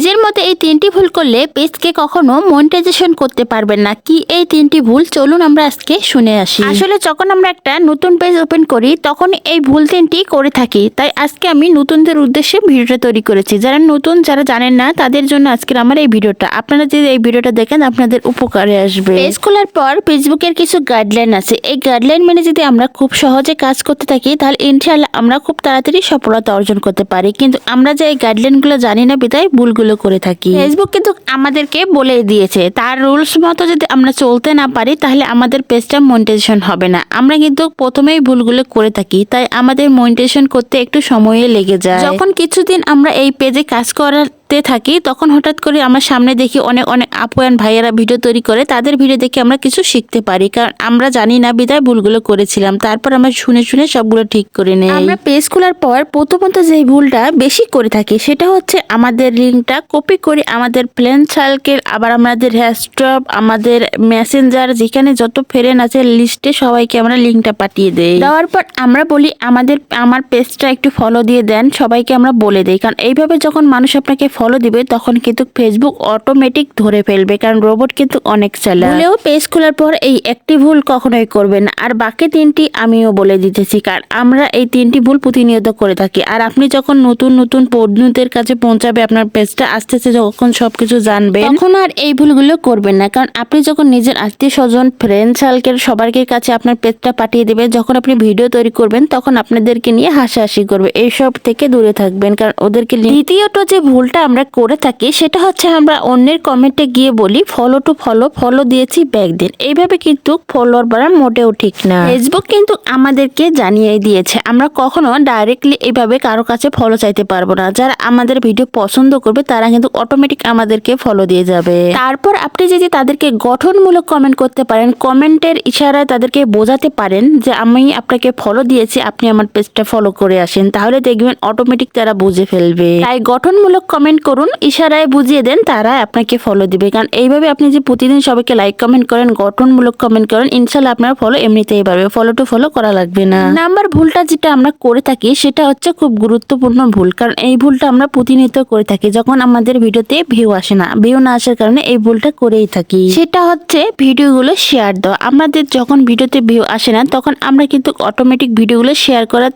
পেজের মতে এই তিনটি ভুল করলে পেজকে কখনো মনিটাইজেশন করতে পারবেন না। কি এই তিনটি ভুল? চলুন আমরা আজকে শুনে আসি। আসলে যখন আমরা একটা নতুন পেজ ওপেন করি তখন এই ভুল তিনটি করে থাকি। তাই আজকে আমি নতুনদের উদ্দেশ্যে ভিডিওটা তৈরি করেছি। যারা নতুন যারা জানেন না তাদের জন্য আজকের আমার এই ভিডিওটা। আপনারা যদি এই ভিডিওটা দেখেন আপনাদের উপকারে আসবে। পেজ খোলার পর ফেসবুকের কিছু গাইডলাইন আছে। এই গাইডলাইন মেনে যদি আমরা খুব সহজে কাজ করতে থাকি তাহলে ইনশাআল্লাহ আমরা খুব তাড়াতাড়ি সফলতা অর্জন করতে পারি। কিন্তু আমরা যে এই গাইডলাইনগুলো জানি না বিদায় ভুলগুলো করে থাকি। ফেসবুক কিন্তু আমাদেরকে বলে দিয়েছে তার রুলস মতো যদি আমরা চলতে না পারি তাহলে আমাদের পেজটা মনিটাইজেশন হবে না। আমরা কিন্তু প্রথমেই ভুলগুলো করে থাকি তাই আমাদের মনিটাইজেশন করতে একটু সময় লেগে যায়। যখন কিছুদিন আমরা এই পেজে কাজ করাতে থাকি তখন হঠাৎ করে আমার সামনে দেখি অনেক অনেক আপুয়ান ভাইয়েরা ভিডিও তৈরি করে তাদের ভিডিও দেখে আমরা কিছু শিখতে পারি কারণ আমরা জানি না বিদায় ভুলগুলো করেছিলাম তারপর আমরা শুনে শুনে সবগুলো ঠিক করে নেই। আমরা পেজ খোলার পর প্রথমত যে ভুলটা বেশি করে থাকি সেটা হচ্ছে আমাদের লিঙ্কটা কপি করে আমাদের প্লেন সার্কেল আবার আমাদের হ্যাশট্রপ আমাদের মেসেঞ্জার যেখানে যত ফ্রেন্ড আছে লিস্টে সবাইকে আমরা লিঙ্কটা পাঠিয়ে দেই। দেওয়ার পর আমরা বলি আমাদের, আমার পেজটা একটু ফলো দিয়ে দেন, সবাইকে আমরা বলে দেই। কারণ এইভাবে যখন মানুষ আপনাকে ফলো দিবে, তখন কিন্তু ফেসবুক অটোমেটিক ধরে ফেলবে, কারণ রোবট কিন্তু অনেক চালা ভুলেও পেজ খোলার পর এই একটি ভুল কখনোই করবেন আর বাকি তিনটি আমিও বলে দিতেছি, কারণ আমরা এই তিনটি ভুল প্রতিনিয়ত করে থাকি। আর আপনি যখন নতুন নতুন বন্ধুদের কাছে পৌঁছাবে আপনার পেজটা আস্তে আস্তে যখন সব কিছু জানবেন, তখন আর এই ভুলগুলো করবেন না। কারণ আপনি যখন নিজের আত্মীয় স্বজন ফ্রেন্ড সার্কেল সবার কাছে আপনার পেজটা পাঠিয়ে দেবেন, যখন আপনি ভিডিও তৈরি করবেন, তখন আপনাদেরকে নিয়ে হাসাহাসি করবে। এইসব থেকে দূরে থাকবেন। কারণ ওদেরকে দ্বিতীয়ত যে ভুলটা আমরা করে থাকি, সেটা হচ্ছে আমরা অন্যের কমেন্টে গিয়ে বলি ফলো টু ফলো ফলো দিয়েছি ব্যাক দিন। এইভাবে কিন্তু ফলোয়ার বাড়া মোটেও ঠিক না। ফেসবুক কিন্তু আমাদেরকে জানিয়ে দিয়েছে। আমরা কখনো ডাইরেক্টলি এইভাবে কারও কাছে ফলো চাইতে পারব না। যারা আমাদের ভিডিও পছন্দ করবে, তারা কিন্তু অটোমেটিক আমাদেরকে ফলো দিয়ে যাবে। তারপর আপনি যদি তাদেরকে গঠনমূলক কমেন্ট করতে পারেন কমেন্টের ইশারায় তাদেরকে বোঝাতে পারেন যে আমি আপনাকে ফলো দিয়েছি, আপনি আমার পেজটা ফলো করে আসেন, তাহলে দেখবেন অটোমেটিক তারা বুঝে ফেলবে। তাই গঠনমূলক কমেন্ট করুন, ইশারায় বুঝিয়ে দেন তারা আপনাকে ফলো দিবে। কারণ এইভাবে আপনি যে প্রতিদিন সবাইকে লাইক কমেন্ট করেন, গঠনমূলক কমেন্ট করেন, ইনশাল্লাহ আপনার ফলো এমনিতেই পারবে ফলো টু ফলো করা লাগবে না। নাম্বার ভুলটা যেটা আমরা করে থাকি, সেটা হচ্ছে খুব গুরুত্বপূর্ণ ভুল। কারণ এই ভুলটা আমরা প্রতিনিয়ত করে থাকি। যখন আমাদের ভিডিওতে ভিউ আসে না। ভিউ না আসার কারণে এই ভুলটা করেই থাকি। সেটা হচ্ছে ভিডিওগুলো শেয়ার দেওয়া। আমাদের যখন ভিডিওতে ভিউ আসে না, তখন আমরা কিন্তু অটোমেটিক ভিডিওগুলো শেয়ার করার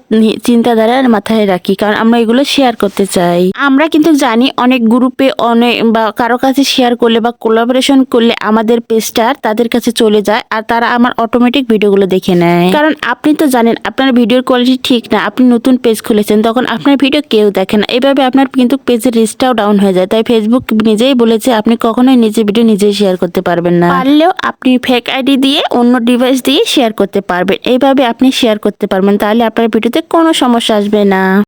চিন্তাধারা মাথায় রাখি, কারণ আমরা এগুলো শেয়ার করতে চাই। আমরা কিন্তু জানি অনেক গ্রুপে অনেক বা কারও কাছে শেয়ার করলে বা কোলাবোরেশন করলে আমাদের পেজটা তাদের কাছে চলে যায় আর তারা আমার অটোমেটিক ভিডিওগুলো দেখে নেয়। কারণ আপনি তো জানেন, আপনার ভিডিওর কোয়ালিটি ঠিক না, আপনি নতুন পেজ খুলেছেন, তখন আপনার ভিডিও কেউ দেখে না। এভাবে আপনার কিন্তু পেজের রিচটাও ডাউন হয়ে যায়। তাই ফেসবুক নিজেই বলেছে, আপনি কখনোই নিজের ভিডিও নিজেই শেয়ার করতে পারবেন না। পারলেও আপনি ফেক আইডি দিয়ে অন্য ডিভাইস দিয়ে শেয়ার করতে পারবেন। এইভাবে আপনি শেয়ার করতে পারবেন, তাহলে আপনার ভিডিওতে কোনো সমস্যা আসবে না।